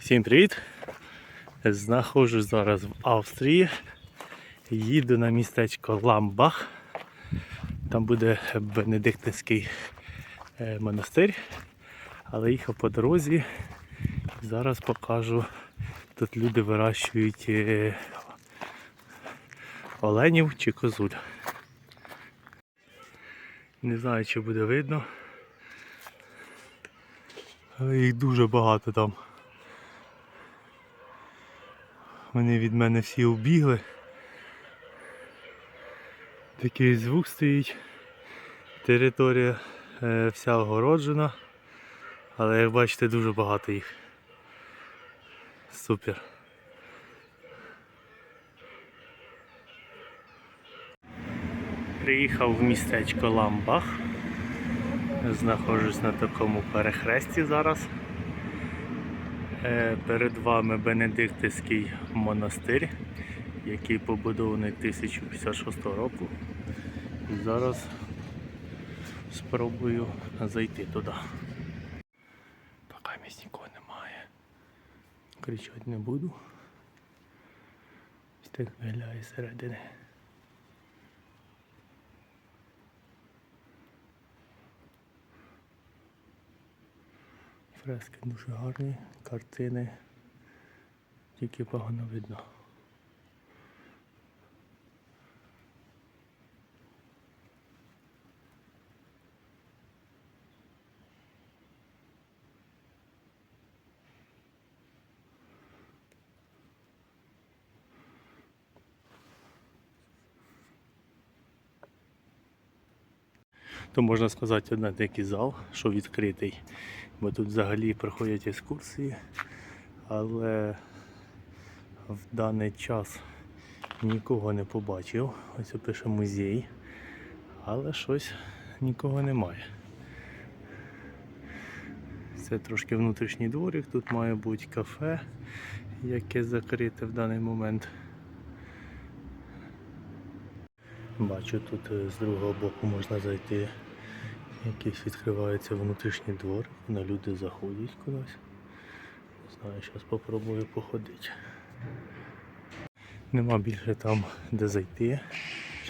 Всім привіт! Знаходжусь зараз в Австрії. Їду на містечко Ламбах. Там буде Бенедиктинський е, монастир. Але їхав по дорозі. Зараз покажу. Тут люди вирощують е, оленів чи козуль. Не знаю, чи буде видно. Їх дуже багато там. Вони від мене всі убігли. Такий звук стоїть. Територія е, вся огороджена. Але як бачите дуже багато їх. Супер. Приїхав в містечко Ламбах. Знаходжусь на такому перехресті зараз. Е, Перед вами Бенедиктинський монастир, який побудований 1056 року. І зараз спробую зайти туди. Поки місць нікого немає. Кричати не буду. Ось так виглядає зсередини. Фрески дуже гарні, картини, тільки погано видно. То можна сказати один такий зал, що відкритий. Бо тут взагалі проходять екскурсії, але в даний час нікого не побачив. Ось пише музей, але щось нікого немає. Це трошки внутрішній дворик, тут має бути кафе, яке закрите в даний момент. Бачу, тут е, з другого боку можна зайти. Якийсь відкривається внутрішній двор, на люди заходять кудись. Не знаю, зараз спробую походити. Нема більше там де зайти.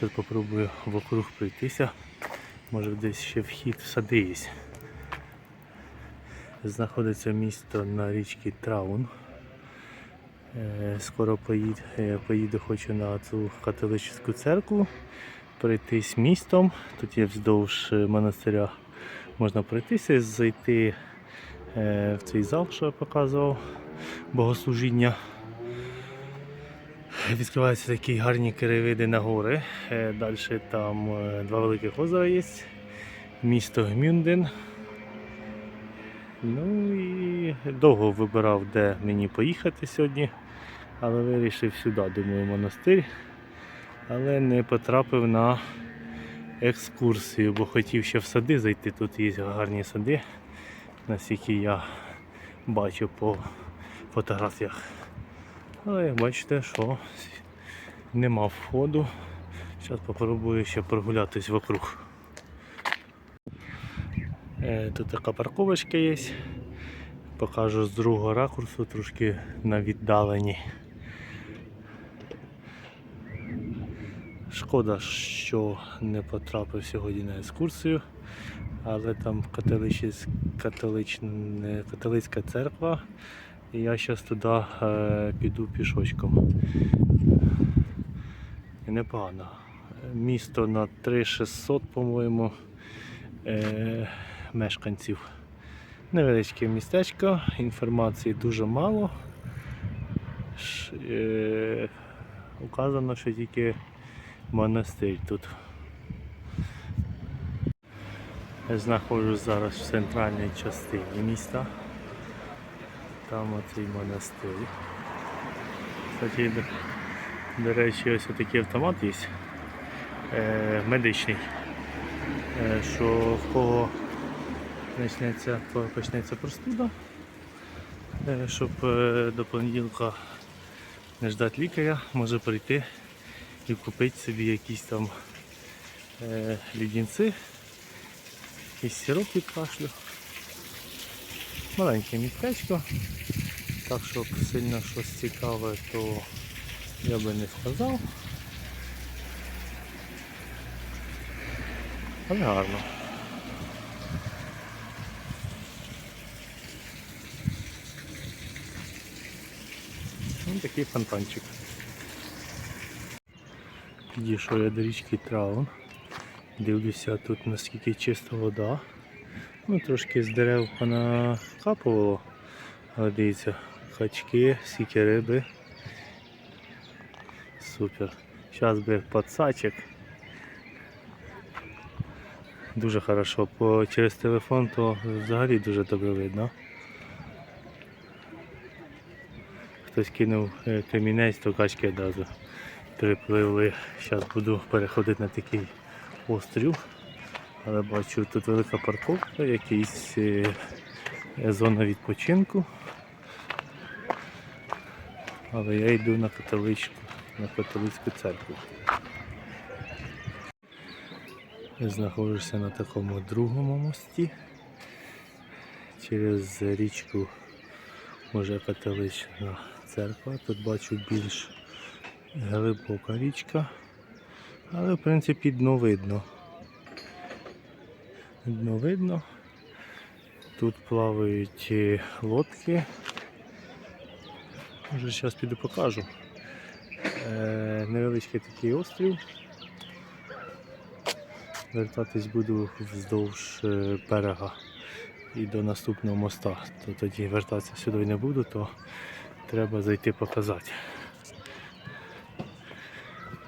Зараз спробую вокруг пройтися. Може десь ще вхід в сади є. Знаходиться місто на річці Траун. Е, Скоро поїду, поїду хочу на цю католицьку церкву, пройтись містом. Тут є вздовж е, монастиря. Можна пройтися, зайти е, в цей зал, що я показував, богослужіння. Відкриваються такі гарні краєвиди на гори. Далі там е, два великих озера є. Місто Гмюнден. Ну і довго вибирав, де мені поїхати сьогодні, але вирішив сюди, думаю, монастир. Але не потрапив на екскурсію, бо хотів ще в сади зайти. Тут є гарні сади, наскільки я бачу по фотографіях. Але як бачите, що нема входу. Зараз спробую ще прогулятись вокруг. Е, Тут така парковочка є. Покажу з другого ракурсу, трошки на віддаленні. Шкода, що не потрапив сьогодні на екскурсію, але там католичсь- католичне- католицька церква, і я зараз туди е, піду пішочком. І непогано. Місто на 3600, по-моєму. Е, мешканців. Невеличке містечко, інформації дуже мало. Ш- е, Указано, що тільки монастир тут. Я знаходжусь зараз в центральній частині міста. Там оцей монастир. Кстати, до, до речі, ось такий автомат є. Е, медичний. Е, що в кого почнеться, почнеться простуда, е, щоб е, до понеділка не ждати лікаря, може прийти і купити собі якісь там е, лідінці, якісь сироп від кашлю. Маленьке містечко. Так що сильно щось цікаве, то я би не сказав. Але гарно. Ось такий фонтанчик. Підійшов я до річки Траун. Дивлюся тут наскільки чиста вода. Ну, трошки з дерев понакапувало. Але дивіться, хачки, скільки риби. Супер. Зараз би пацачок. Дуже хорошо. По, через телефон то взагалі дуже добре видно. Хтось кинув е, камінець, то качки одразу перепливли. Зараз буду переходити на такий острів. Але бачу, тут велика парковка, якийсь е, зона відпочинку. Але я йду на католичку, на католицьку церкву. Знаходжуся на такому другому мості. Через річку може католична церква. Тут бачу більш глибока річка. Але в принципі дно видно. Дно видно. Тут плавають е, лодки. Може зараз піду покажу. Е, невеличкий такий острів. Вертатись буду вздовж е, берега і до наступного моста. То тоді вертатися сюди не буду, то треба зайти показати.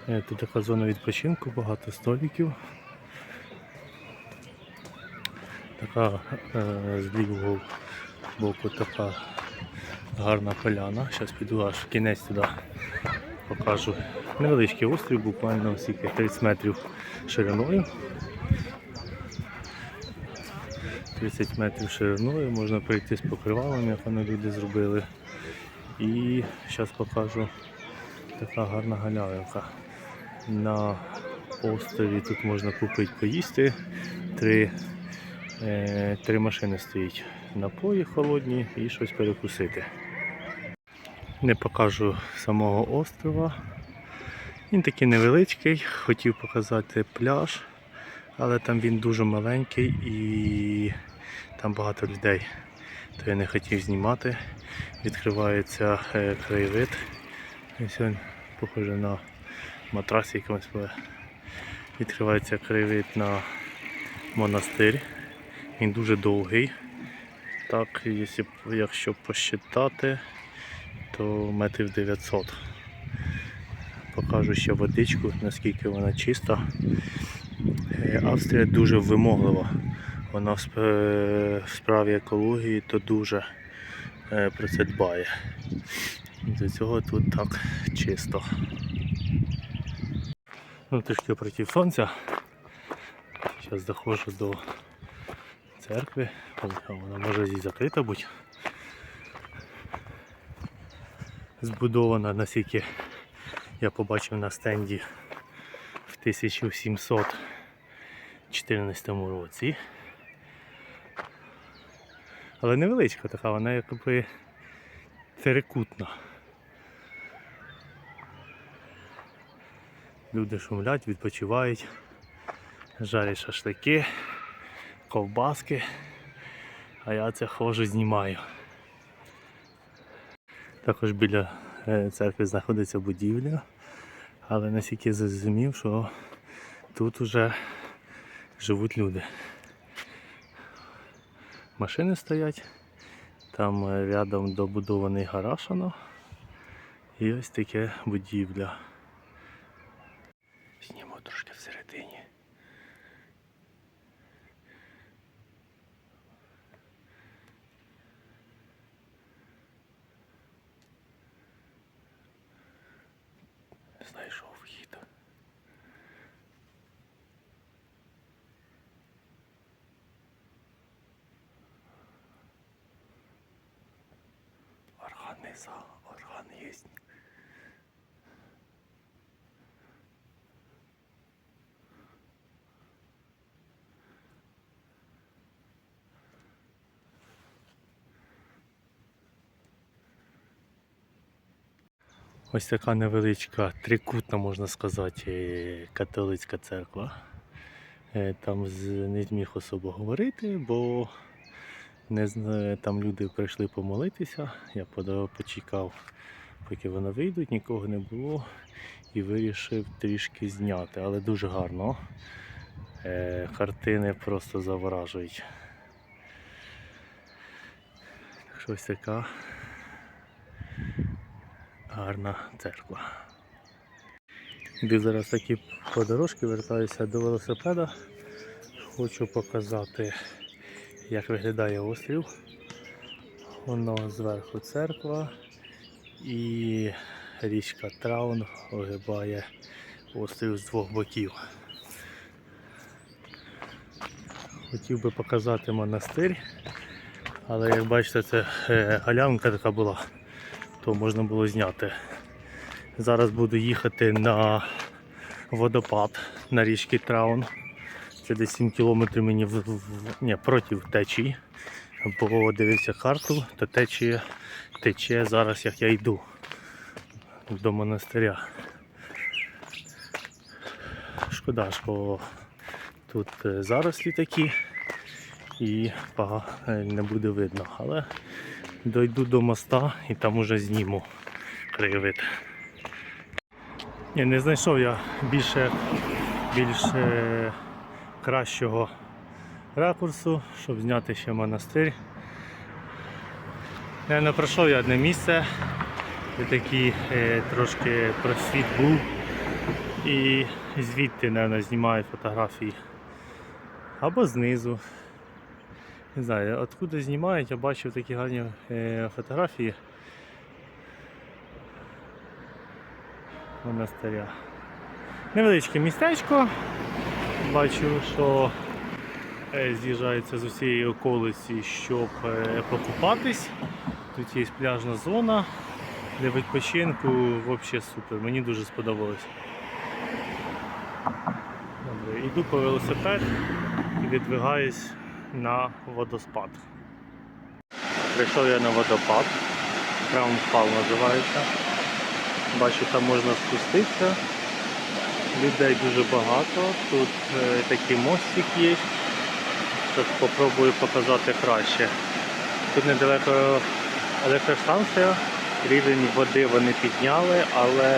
Е, Тут така зона відпочинку, багато столиків. Така е, з лівого боку така гарна поляна. Зараз піду аж в кінець туди покажу. Невеличкий острів, буквально скільки 30 метрів шириною. 30 метрів шириною, можна пройти з покривалом, як вони люди зробили. І зараз покажу така гарна галявинка. На острові тут можна купити поїсти. Три, е, три машини стоїть. Напої холодні і щось перекусити. Не покажу самого острова. Він такий невеличкий, хотів показати пляж, але там він дуже маленький і там багато людей. То я не хотів знімати. Відкривається е, краєвид. Він похоже на матрас якомусь. Відкривається краєвид на монастир. Він дуже довгий. Так, якщо, посчитати, то метрів 900. Покажу ще водичку, наскільки вона чиста. Е, Австрія дуже вимоглива. Вона в справі екології то дуже е, про це дбає. До цього тут так чисто. Ну, трішки проти сонця. Зараз доходжу до церкви. Вона може і закрита бути. Збудована наскільки я побачив на стенді в 1714 році. Але невеличка така, вона якби терикутна. Люди шумлять, відпочивають, жарять шашлики, ковбаски, а я це ходжу знімаю. Також біля е, церкви знаходиться будівля, але наскільки зрозумів, що тут вже живуть люди. Машини стоять, там е, рядом добудований гараж. І ось таке будівля. Зніму трошки всередині. Знайшов вхід. Зал, орган есть. Ось така невеличка, трикутна, можна сказати, е, католицька церква. Е, Там не зміг особо говорити, бо не там люди прийшли помолитися. Я почекав, поки вони вийдуть, нікого не було. І вирішив трішки зняти, але дуже гарно. Е, Картини просто заворажують. Так що ось така гарна церква. Іду зараз такі по дорожки, вертаюся до велосипеда. Хочу показати, як виглядає острів. Воно зверху церква і річка Траун огибає острів з двох боків. Хотів би показати монастир, але як бачите, це е, галявинка така була, то можна було зняти. Зараз буду їхати на водопад на річці Траун. Це десь 7 кілометрів мені в, в- ні, проти течії. Бо дивився карту, то течія тече зараз, як я йду до монастиря. Шкода, що тут е, зарослі такі і е, не буде видно. Але дойду до моста і там уже зніму краєвид. Ні, не знайшов я більше, більш е, кращого ракурсу, щоб зняти ще монастир. Не пройшов я одне місце, де такий е, трошки просвіт був. І звідти, мабуть, знімаю фотографії. Або знизу. Не знаю, откуда знімають, я бачив такі гарні е, фотографії. монастиря. Невеличке містечко. Бачу, що е, з'їжджаються з усієї околиці, щоб е, покупатись. Тут є пляжна зона для відпочинку взагалі супер. Мені дуже сподобалось. Добре, йду по велосипед і відвигаюсь на водоспад. Прийшов я на водопад. Fall називається. Бачу, там можна спуститися. Людей дуже багато. Тут е, такий мостик є. Зараз спробую показати краще. Тут недалеко електростанція, рівень води вони підняли, але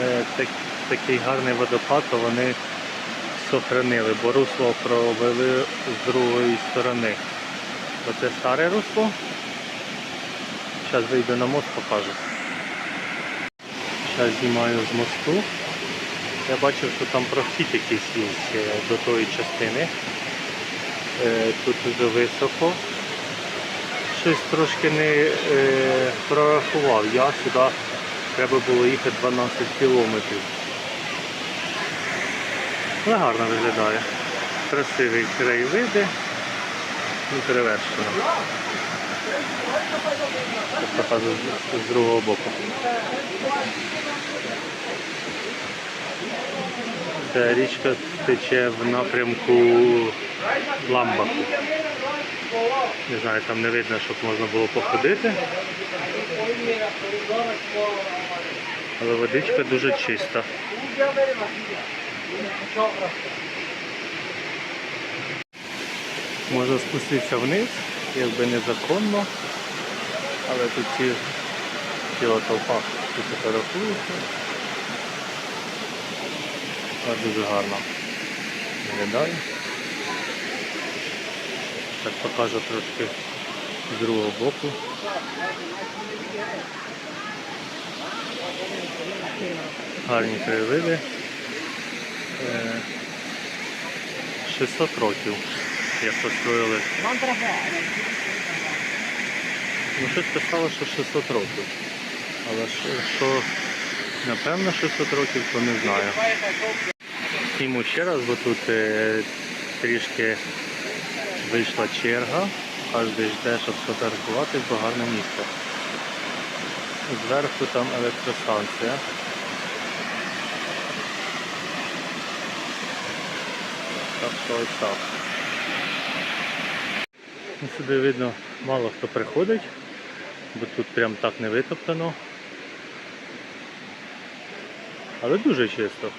е, так, такий гарний водопад вони сохранили, бо русло провели з другої сторони. Оце старе русло. Зараз вийду на мост, покажу. Зараз знімаю з мосту. Я бачив, що там прохід якийсь є до тої частини. Е, Тут дуже високо. Щось трошки не е, прорахував. Я сюди треба було їхати 12 кілометрів. Але гарно виглядає. Красиві краєвиди і перевершено. Ось покажу з- з другого боку. Ця річка тече в напрямку Ламбаху. Не знаю, там не видно, щоб можна було походити. Але водичка дуже чиста. Можна спуститися вниз, якби незаконно, але тут ці ціла толпа тут фотографується. Дуже гарно виглядає. Так покажу трошки з другого боку. Гарні краєвиди. Е, 600 років як построїли. Ну щось писало, що 600 років. Але що напевно 600 років, то не знаю. Зніму ще раз, бо тут е, трішки вийшла черга. Кожен жде, щоб сфотографуватись, бо гарне місце. Зверху там електростанція. Так що ось так. Ну, Сюди видно, мало хто приходить, бо тут прям так не витоптано. Але дуже чисто.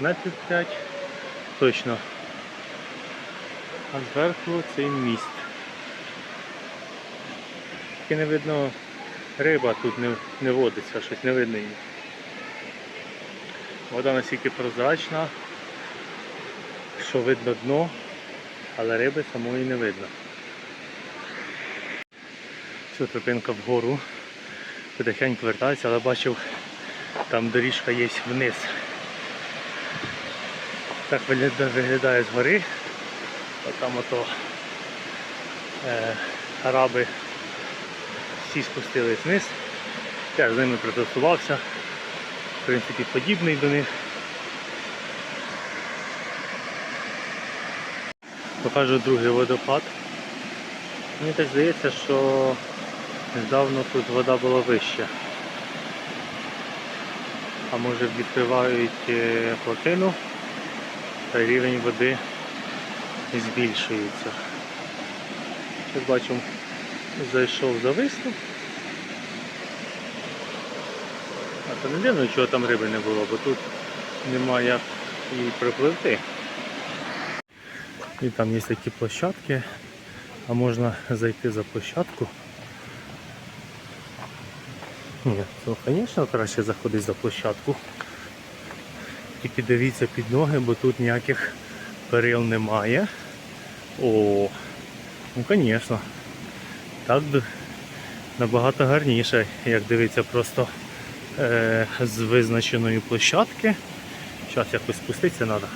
Метрів 5 точно. А зверху цей міст. Тільки не видно риба тут не, не водиться, щось не видно її. Вода настільки прозрачна, що видно дно, але риби самої не видно. Все, тропинка вгору. Потихеньку вертається, але бачив, там доріжка є вниз. Так вигляда- виглядає згори. От там ото е, араби всі спустились вниз. Я з ними протестувався. В принципі, подібний до них. Покажу другий водопад. Мені так здається, що недавно тут вода була вища. А може відкривають е, плотину та рівень води збільшується. Як бачимо, зайшов за виступ. А то не дивно, чого там риби не було, бо тут немає як її припливти. І там є такі площадки, а можна зайти за площадку. Ні, то, звісно, краще заходити за площадку. Тільки дивіться під ноги, бо тут ніяких перил немає. О, ну звісно. Так набагато гарніше, як дивиться просто е, з визначеної площадки. Зараз якось спуститися треба.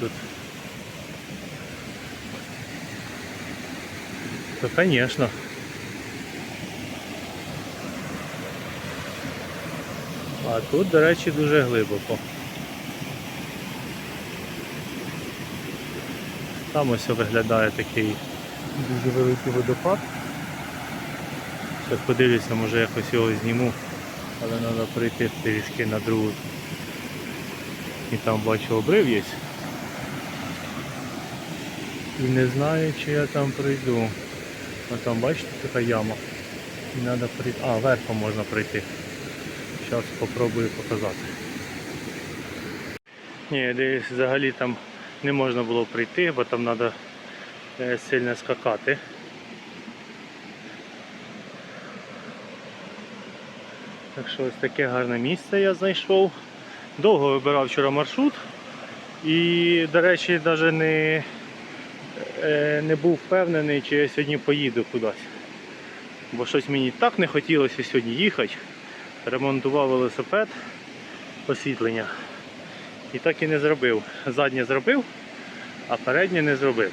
Тут. То, звісно. А тут, до речі, дуже глибоко. Там ось виглядає такий дуже великий водопад. Зараз подивлюся, може якось його зніму, але треба прийти трішки на другу. І там бачу обрив є. І не знаю, чи я там прийду. А там бачите така яма. І треба прийти. А, верхом можна пройти. Зараз спробую показати. Ні, десь взагалі там не можна було прийти, бо там треба сильно скакати. Так що ось таке гарне місце я знайшов. Довго вибирав вчора маршрут і, до речі, навіть не, е, не був впевнений, чи я сьогодні поїду кудись. Бо щось мені так не хотілося сьогодні їхати. Ремонтував велосипед, освітлення. І так і не зробив. Заднє зробив, а переднє не зробив.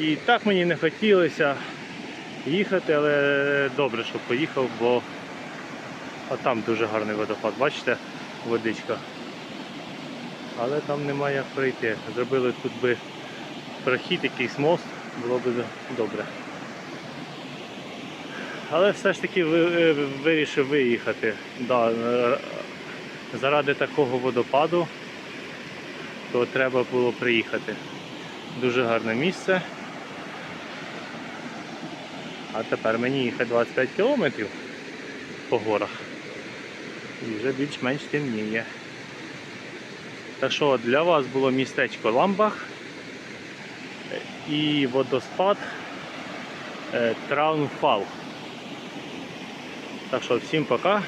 І так мені не хотілося їхати, але добре, що поїхав, бо а там дуже гарний водопад, бачите, водичка. Але там немає як пройти. Зробили тут би прохід, якийсь мост, було б добре. Але все ж таки е, вирішив виїхати. Да, е, заради такого водопаду то треба було приїхати. Дуже гарне місце. А тепер мені їхати 25 кілометрів по горах. І вже більш-менш темніє. Так що для вас було містечко Ламбах і водоспад е, Траунфал. Так що всім пока.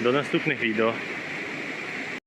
До наступних відео.